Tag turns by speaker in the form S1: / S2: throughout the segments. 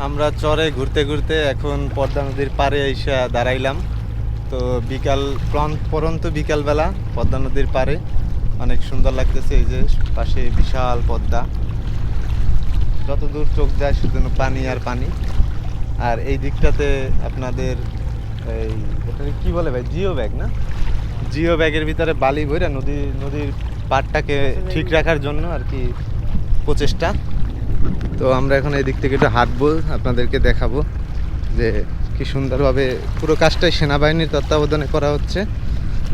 S1: আমরা চরে ঘুরতে ঘুরতে এখন পদ্মা নদীর পাড়ে এসে দাঁড়াইলাম। তো বিকাল প্রান- পরন্ত বিকালবেলা পদ্মা নদীর পাড়ে অনেক সুন্দর লাগতেছে এই যে পাশে বিশাল পদ্মা। যত দূর চোখ যায় শুধু পানি আর পানি। আর এই দিকটাতে আপনাদের এই এটাকে কি বলে ভাই? জিও ব্যাগ না? জিও ব্যাগের ভিতরে বালি ভরে নদী নদীর পাড়টাকে ঠিক রাখার জন্য আর কি প্রচেষ্টা। তো আমরা এখন এই দিক থেকে একটু হাঁটবো, আপনাদেরকে দেখাবো যে কি সুন্দরভাবে পুরো কাজটাই সেনাবাহিনীর তত্ত্বাবধানে করা হচ্ছে,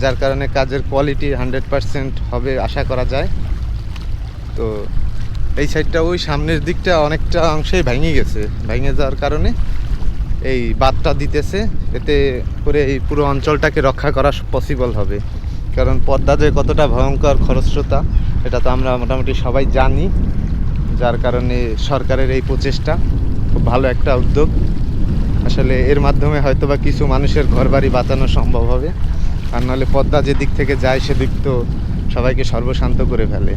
S1: যার কারণে কাজের কোয়ালিটি হান্ড্রেড পারসেন্ট হবে আশা করা যায়। তো এই সাইডটা ওই সামনের দিকটা অনেকটা অংশেই ভেঙে গেছে, ভেঙে যাওয়ার কারণে এই বাদটা দিতেছে, এতে করে এই পুরো অঞ্চলটাকে রক্ষা করা পসিবল হবে। কারণ পদ্মা যে কতটা ভয়ঙ্কর খরস্রোতা, এটা তো আমরা মোটামুটি সবাই জানি। যার কারণে সরকারের এই প্রচেষ্টা খুব ভালো একটা উদ্যোগ। আসলে এর মাধ্যমে হয়তো বা কিছু মানুষের ঘরবাড়ি বাঁচানো সম্ভব হবে। আর নাহলে পদ্মা যেদিক থেকে যায় সেদিক তো সবাইকে সর্বশান্ত করে ফেলে।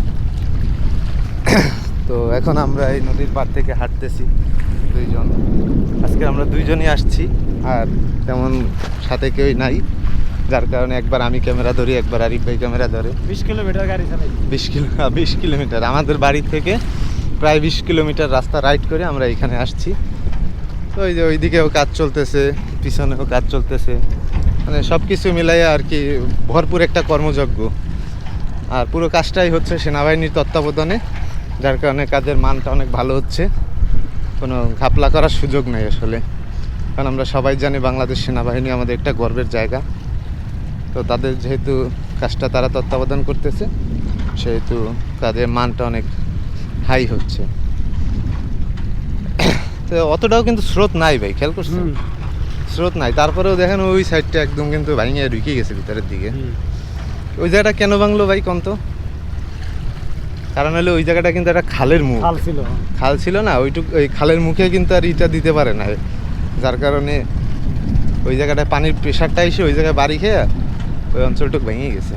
S1: তো এখন আমরা এই নদীর পাড় থেকে হাঁটতেছি দুইজন। আজকে আমরা দুইজনই আসছি আর তেমন সাথে কেউই নাই যার কারণে একবার আমি ক্যামেরা ধরি একবার আরিফ ভাই ক্যামেরা ধরে।
S2: বিশ কিলোমিটার গাড়ি চালাই
S1: বিশ কিলো বিশ কিলোমিটার। আমাদের বাড়ি থেকে প্রায় বিশ কিলোমিটার রাস্তা রাইড করে আমরা এখানে আসছি। তো ওই যে ওইদিকেও কাজ চলতেছে, পিছনেও কাজ চলতেছে। মানে সব কিছু মিলাইয়া আর কি ভরপুর একটা কর্মযজ্ঞ। আর পুরো কাজটাই হচ্ছে সেনাবাহিনীর তত্ত্বাবধানে, যার কারণে কাজের মানটা অনেক ভালো হচ্ছে। কোনো ঘাপলা করার সুযোগ নেই আসলে। কারণ আমরা সবাই জানি বাংলাদেশ সেনাবাহিনী আমাদের একটা গর্বের জায়গা। তো তাদের যেহেতু কাজটা তারা তত্ত্বাবধান করতেছে, সেহেতু কাজের মানটা অনেক হাই হচ্ছে। তো অতটাও কিন্তু স্রোত নাই ভাই খেয়াল করছেন? স্রোত নাই। তারপরেও দেখেন ওই সাইডটা একদম কিন্তু ভাঙিয়ে ঢুকে গেছে ভিতরের দিকে। ওই জায়গাটা কেন ভাঙলো ভাই কন্ত? কারণ হলো ওই জায়গাটা কিন্তু একটা খালের মুখ।
S2: খাল ছিল।
S1: খাল ছিল না ওইটুক ওই খালের মুখে কিন্তু আর ইটা দিতে পারে না। যার কারণে ওই জায়গাটায় পানির প্রেশারটা এসে ওই জায়গায় বাড়ি খেয়ে ওই অঞ্চলটুক ভেঙে গেছে।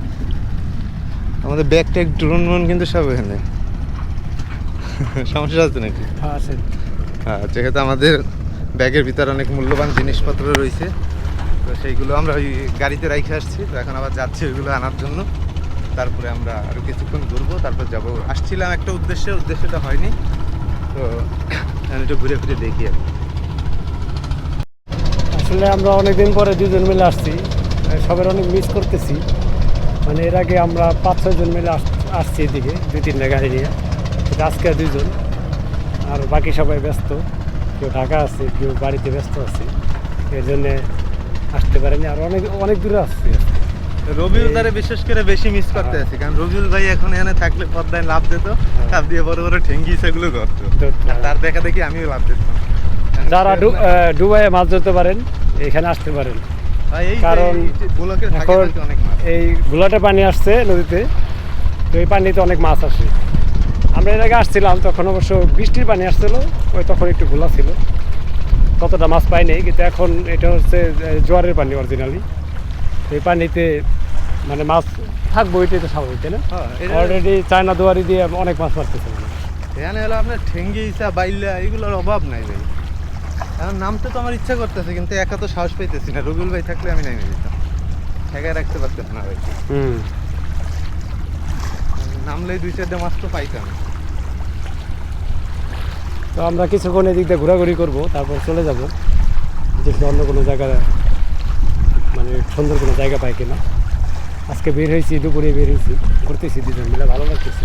S1: আমাদের ব্যাগ ট্যাগ ড্রোন কিন্তু সব এখানে। সমস্যা আছে নাকি?
S2: হ্যাঁ আছে।
S1: হ্যাঁ যেহেতু আমাদের ব্যাগের ভিতরে অনেক মূল্যবান জিনিসপত্র রয়েছে তো সেইগুলো আমরা ওই গাড়িতে রাইখে আসছি তো এখন আবার যাচ্ছি ওইগুলো আনার জন্য। তারপরে আমরা আরও কিছুক্ষণ ঘুরবো তারপর যাব। আসছিলাম একটা উদ্দেশ্যে উদ্দেশ্যটা হয়নি তো এখন একটু ঘুরে ফিরে দেখি আর।
S2: আসলে আমরা অনেকদিন পরে দুজন মিলে আসছি আর সবার অনেক মিস করতেছি। মানে এর আগে আমরা পাঁচ ছয়জন মিলে আস- আসছি এদিকে দুই তিনটা গাড়ি নিয়ে। কিন্তু আজকে দুজন আর বাকি সবাই ব্যস্ত। কেউ ঢাকা আছে কেউ বাড়িতে ব্যস্ত আছে। এর জন্যে আসতে পারেনি। আর অনেক অনেক দূরে আসছি।
S1: রবিউল তারে বিশেষ করে বেশি মিস করতে আছি কারণ রবিউল ভাই এখন এখানে থাকলে পদ্মায় লাভ দিত লাভ দিয়ে বড় বড় ঠেঙ্গি সেগুলো করতো। তার দেখা দেখি আমিও লাভ দিতাম।
S2: যারা ডুবাইয়ে মাছ ধরতে পারেন এখানে আসতে পারেন। কারণ
S1: এই
S2: এখন ঘোলাটে পানি আসছে নদীতে তো এই পানিতে অনেক মাছ আসে। আমরা এর আগে আসছিলাম তখন অবশ্য বৃষ্টির পানি আসছিল ওই তখন একটু ঘোলা ছিল। ততটা মাছ পাই নাই কিন্তু এখন এটা হচ্ছে জোয়ারের পানি অরিজিনালি এই পানিতে মানে মাছ থাকব এটাই তো স্বাভাবিক তাই না?
S1: হ্যাঁ,
S2: অলরেডি চায়না দুয়ারি দিয়ে অনেক মাছ মারতেছে।
S1: এখানে হলো আপনার ঠেঙ্গি ইসা বাইল্লা এগুলোর অভাব নাই ভাই। এখন নামতে তো আমার ইচ্ছা করতেছে কিন্তু একা তো সাহস পাইতেছি না। রবিউল ভাই থাকলে আমি নামে যেতাম ঠেকায় রাখতে পারতেন না ভাই।
S2: হুম।
S1: নামলেই দুই চারটে মাছ তো পাইতাম।
S2: তো আমরা কিছুক্ষণ এদিক দিয়ে ঘোরাঘুরি করব, তারপর চলে যাব। দেখি অন্য কোনো জায়গায় মানে সুন্দর কোনো জায়গা পাই কিনা। আজকে বের হয়েছি, দুপুরে বের হয়েছি, ঘুরতেছি দুজন মিলে, ভালো লাগতেছে।